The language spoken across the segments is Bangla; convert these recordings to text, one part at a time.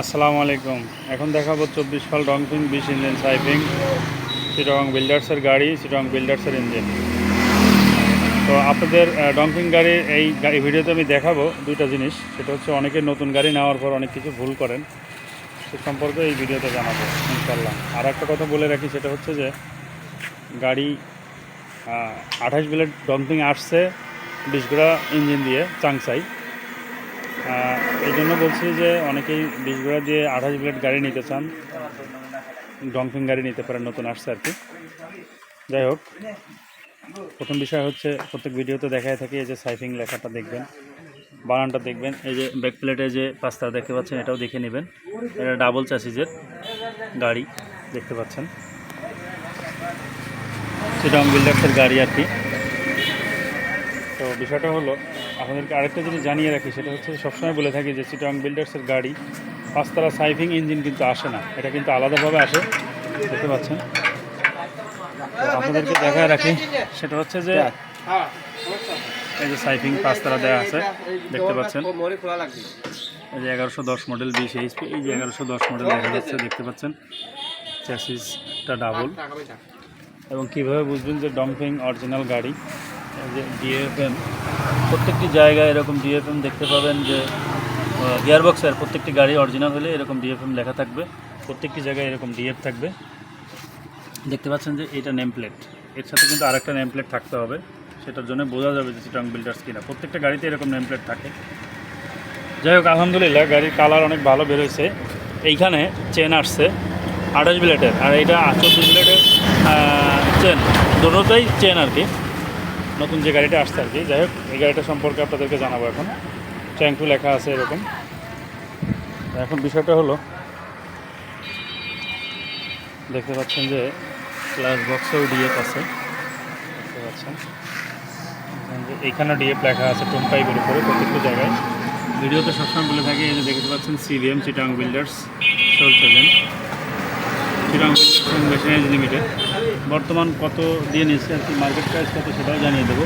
আসসালামু আলাইকুম। এখন দেখাবো চব্বিশ ফাল রংপিং বিশ ইঞ্জিন সাইপিং চিটং বিল্ডার্সের গাড়ি চিটং বিল্ডার্সের ইঞ্জিন। তো আপনাদের ডংপিং গাড়ির এই ভিডিওতে আমি দেখাবো দুইটা জিনিস। সেটা হচ্ছে অনেকে নতুন গাড়ি নেওয়ার পর অনেক কিছু ভুল করেন। সে সম্পর্কে এই ভিডিওতে জানাব ইনশাল্লাহ আর একটা কথা বলে রাখি, সেটা হচ্ছে যে গাড়ি আঠাশ ব্লেড ডম্পিং আসছে, বিশগুড়া ইঞ্জিন দিয়ে, চাংসাই। এই জন্য বলছি যে অনেকেই বিশগুড়া দিয়ে আঠাশ ব্লেড গাড়ি নিতে চান ডম্পিং গাড়ি নিতে পারেন, নতুন আসছে আর কি। যাই হোক, প্রথম বিষয় হচ্ছে প্রত্যেক ভিডিওতে দেখায় থাকে এই যে সাইফিং লেখাটা দেখবেন, বানানটা দেখবেন, এই যে ব্যাক প্লেটে যে পাস্তা দেখতে পাচ্ছেন, এটাও দেখে নেবেন। এটা ডাবল চাষিজের গাড়ি, দেখতে পাচ্ছেন। চিটং বিল্ডার্সের গাড়ি আর কি। তো বিষয়টা হলো আপনাদেরকে আরেকটা জিনিস জানিয়ে রাখি সেটা হচ্ছে সবসময় বলে থাকি যে চিটং বিল্ডার্সের গাড়ি পাঁচতলা সাইফিং ইঞ্জিন কিন্তু আসে না। এটা কিন্তু আলাদাভাবে আসে দেখতে পাচ্ছেন? আপনাদেরকে দেখায় রাখি সেটা হচ্ছে যে এই যে সাইফিং পাঁচতলা দেওয়া আছে দেখতে পাচ্ছেন? এই যে এগারোশো দশ মডেল বিশ এইচপি এই যে এগারোশো দশ মডেল দেখা যাচ্ছে দেখতে পাচ্ছেন? চ্যাসিসটা ডাবল। এবং কীভাবে বুঝবেন যে ডম্পিং অরিজিনাল গাড়ি এই যে ডিএফএম প্রত্যেকটি জায়গায় এরকম ডিএফএম দেখতে পাবেন যে গিয়ারবক্সের প্রত্যেকটি গাড়ি অরিজিনাল হলে এরকম ডিএফএম লেখা থাকবে। প্রত্যেকটি জায়গায় এরকম ডিএফ থাকবে। দেখতে পাচ্ছেন যে এটা নেম প্লেট এর সাথে কিন্তু আরেকটা নেম প্লেট থাকতে হবে। সেটার জন্য বোঝা যাবে যে চিটং বিল্ডার্স কিনা। প্রত্যেকটা গাড়িতে এরকম নেম প্লেট থাকে। যাই হোক, আলহামদুলিল্লাহ, গাড়ির কালার অনেক ভালো বেরোয়েছে। এইখানে চেন আসছে, আঠাশ ব্লেডের আর এইটা চব্বিশ ব্লেডের চেন দুটোটাই চেন আর কি। নতুন যে গাড়িটা আসছে আর কি, যাই হোক, এই গাড়িটা সম্পর্কে আপনাদেরকে জানাব এখন। ট্যাঙ্কু লেখা আছে এরকম। এখন বিষয়টা হলো, দেখতে পাচ্ছেন যে ক্লাস বক্সেও ডিএফ আছে। দেখতে পাচ্ছেন। যে এইখানে ডিএফ লেখা আছে টোন পাইপের উপরে প্রত্যেকটা জায়গায়। ভিডিওতে সবসময় বলে থাকি, এই যে দেখতে পাচ্ছেন সিভিএম চিটাং বিল্ডার্স চলছিলেন চিটাং বিল্ডার্স মেশিনারিজ লিমিটেড বর্তমান কত দিয়ে নিচ্ছে আর কি মার্কেট প্রাইস কত সেটাও জানিয়ে দেবো।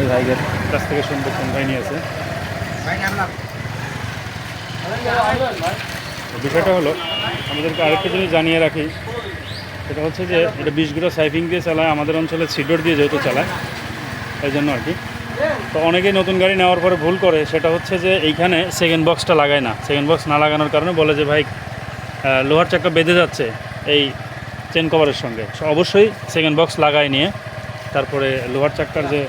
এই ভাইদের কাছ থেকে শুনব, কোন ভাই নিয়েছে বিষয়টা হলো, আমাদেরকে আরেকটা জিনিস জানিয়ে রাখি, সেটা হচ্ছে যে, এটা বিশগুলো সাইফিং দিয়ে চালায়, আমাদের অঞ্চলে সিডোর দিয়ে যেহেতু চালায় এই জন্য আর কি। তো অনেকেই নতুন গাড়ি নেওয়ার পরে ভুল করে, সেটা হচ্ছে যে, এইখানে সেকেন্ড বক্সটা লাগায় না। সেকেন্ড বক্স না লাগানোর কারণে বলে যে, ভাই লোহার চাকা বেঁধে যাচ্ছে, এই চেন কভারের সঙ্গে। অবশ্যই সেকেন্ড বক্স লাগাই নিয়ে তারপরে লোহার চাক্কার যে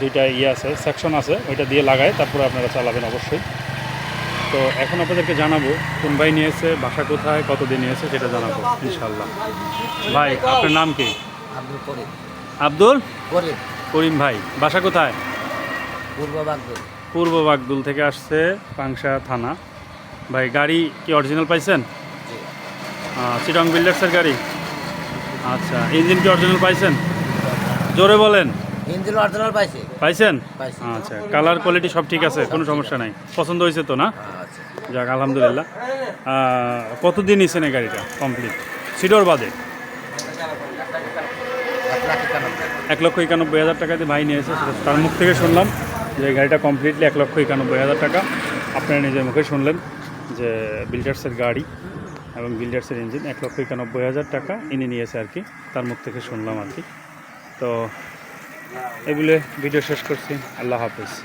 দুইটা ইয়ে আছে সেকশন আছে ওইটা দিয়ে লাগায় তারপরে আপনারা চালাবেন অবশ্যই। তো এখন আপনাদেরকে জানাব কোন ভাই নিয়েছে বাসা কোথায় কতদিন নিয়েছে সেটা জানাব ইনশাল্লাহ ভাই আপনার নাম কি? আব্দুল করিম। ভাই বাসা কোথায়? পূর্ব বাগদুল। পূর্ব বাগদুল থেকে আসছে পাংশা থানা। ভাই গাড়ি কি অরিজিনাল পাইছেন? চিটং বিল্ডার্সের গাড়ি? আচ্ছা ইঞ্জিন কি অরিজিনাল পাইছেন? জোরে বলেন। ইঞ্জিন অরিজিনাল পাইছে। পাইছেন? আচ্ছা কালার কোয়ালিটি সব ঠিক আছে কোনো সমস্যা নাই। পছন্দ হয়েছে তো না? আচ্ছা। যাক আলহামদুলিল্লাহ। কতদিন নিছেন এই গাড়িটা কমপ্লিট সিডোর বাদে? এক লক্ষ একানব্বই হাজার টাকা দিয়ে ভাই নিয়েছে। তার মুখ থেকে শুনলাম যে গাড়িটা কমপ্লিটলি এক লক্ষ একানব্বই হাজার টাকা। আপনারা নিজের মুখে শুনলেন যে বিল্ডার্সের গাড়ি। এবং বিল্ডার্সের ইঞ্জিন এক লক্ষ একানব্বই হাজার টাকা এনে নিয়েছে আর কি। তার মুখ থেকে শুনলাম আর কি। তো, এগুলো ভিডিও শেষ করছি। আল্লাহ হাফিজ।